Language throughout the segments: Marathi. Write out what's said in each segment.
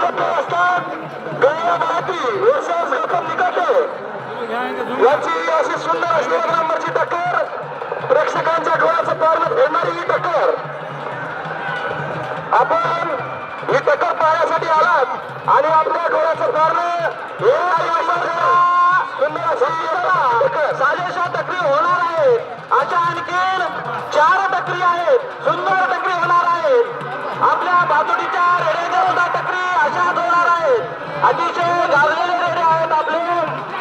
गप्पा असतात. गया महाती वर्षास गौतम निकटे याची अशी सुंदर अशी एक नंबरची टक्कर. प्रेक्षकांच्या डोळ्याचं पारण फेडणारी ही टक्कर. आपण ही टक्कर पाहण्यासाठी आलात आणि आपल्या डोळ्याचं पारण हे सुंदर अशी साजेशा टक्री होणार आहेत. अशा आणखीन चार टक्री आहेत. सुंदर टक्री होणार आहेत. आपल्या बाजूच्या रेड्याच्या सुद्धा टक्री अशाच होणार आहेत अतिशय गाजलेले रेडे आहेत आपले.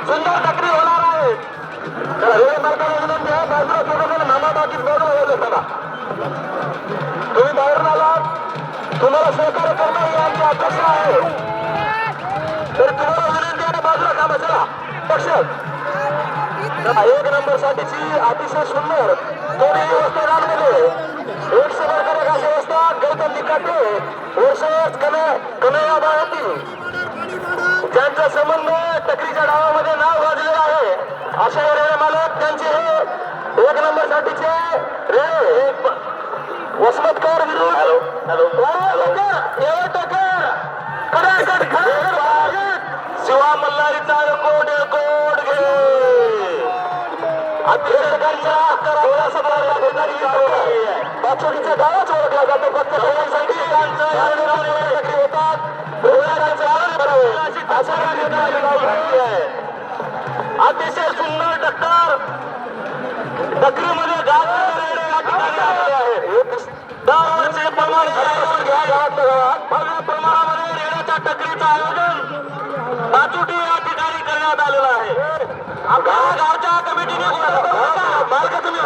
सुंदर टकरी होणार आहेत आहे मामा बाकीत बाजूला होईल चला तुम्ही बाहेरून आलात. तुम्हाला सहकार्य करणं ही आमची अपेक्षा आहे. तर तुम्हाला विनंती आहे बाजूला कामा चला पक्ष. एक नंबर साठीची अतिशय सुंदर दोन्ही वस्तादारमध्ये एक कन्हैया बाळाती ज्यांचा संबंध टकरीच्या डावामध्ये नाव वाजलेलं आहे अशा रेडे मालक त्यांचे हे एक नंबर साठीचे रेडे वसमतकर विरुद्ध हॅलो हॅलो. टकर. कडाकड शिवा मल्हारीचा ओळखला जातो फक्त होतात अतिशय सुंदर टक्कर. टक्करीमध्ये गाव दरवर्षी प्रमाण घ्या प्रमाणामध्ये रेड्याच्या टक्करीचं आयोजन बाचुटी या ठिकाणी करण्यात आलेला आहे. आपल्या गावच्या कमिटीने मालक तुम्ही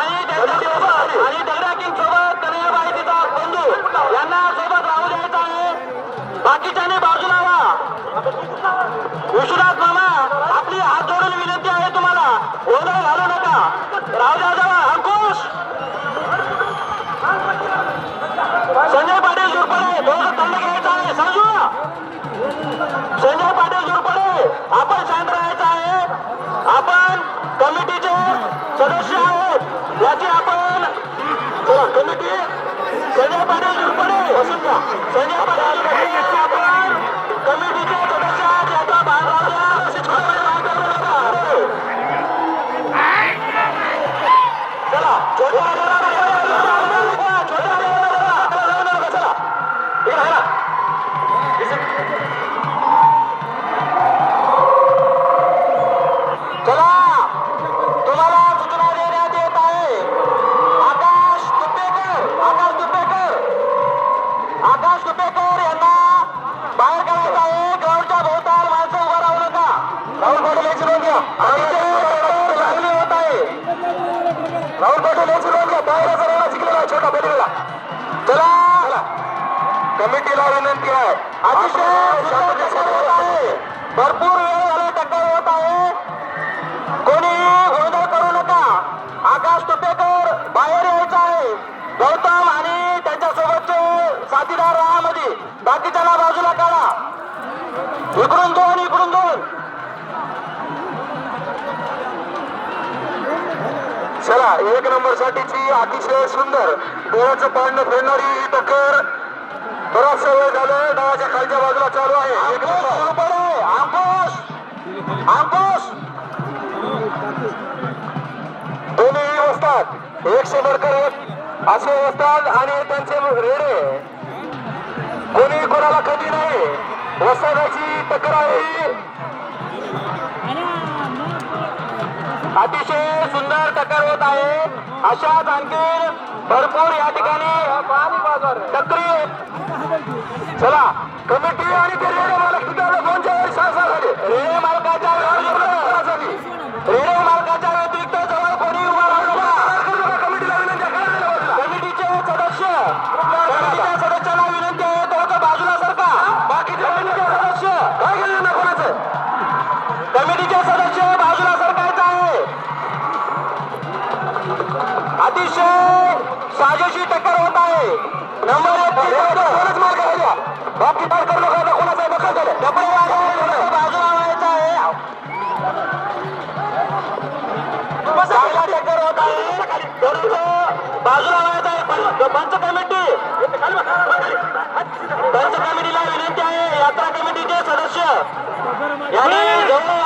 आणि आणि दगडा किंग सोबत कन्हैयाबाई तिचा बंधू यांना सोबत राहू द्यायचं आहे. बाकीच्याने बाजूला चला कमिटी संजय पाटील जुरपडे बसून घ्या पाटील जुरपडे आपण कमिटीचे सदस्य चला छोट्या कमिटीला विनंती आहे अतिशय भरपूर वेळ झाला टक्कर होत आहे कोणी गोंधळ करू नका आकाश तुपेकर बाहेर यायचं आहे गौतम आणि त्यांच्यासोबतचे साथीदार राहामध्ये बाकीच्या बाजूला काढा इकडून दोन इकडून दोन. चला एक नंबर साठीची अतिशय सुंदर डोळ्याचं पाडणं फेडणारी ही टक्कर. बराचसा वेळ झालं डावाच्या खालच्या बाजूला चालू आहे. दोन्ही वस्तात एक शंभर करत असे वस्तात आणि त्यांचे रेडे. कोणी कोणाला कधी नाही. वस्तादाची टक्कर आहे अतिशय सुंदर टक्कर आहे अशाच आणखी भरपूर या ठिकाणी सक्रिय चला कमिटी आणि ते रेडे मालक तिकडे दोनच्या वेळी सहसासाठी रेडे मालकाच्या मालकाच्या व्यतिरिक्त जवळ कोणी उभा राहू नका. कमिटीला विनंती कमिटीचे सदस्य कमिटीच्या सदस्यांना विनंती आहे. बाजूला सरका. बाकीचे कमिटीचे सदस्य. काय केलं ना कोणाचं? आहे. नंबर एक दोनच मार्ग आहे द्या. बाकी काय करू नका आता कोणाचा दखल झालं डबल बाजूला व्हायचं आहे. चांगला टक्कर होत आहे. बाजूला व्हायचं आहे. पंच कमिटी पंच कमिटीला विनंती आहे यात्रा कमिटीचे सदस्य. यांनी जवळ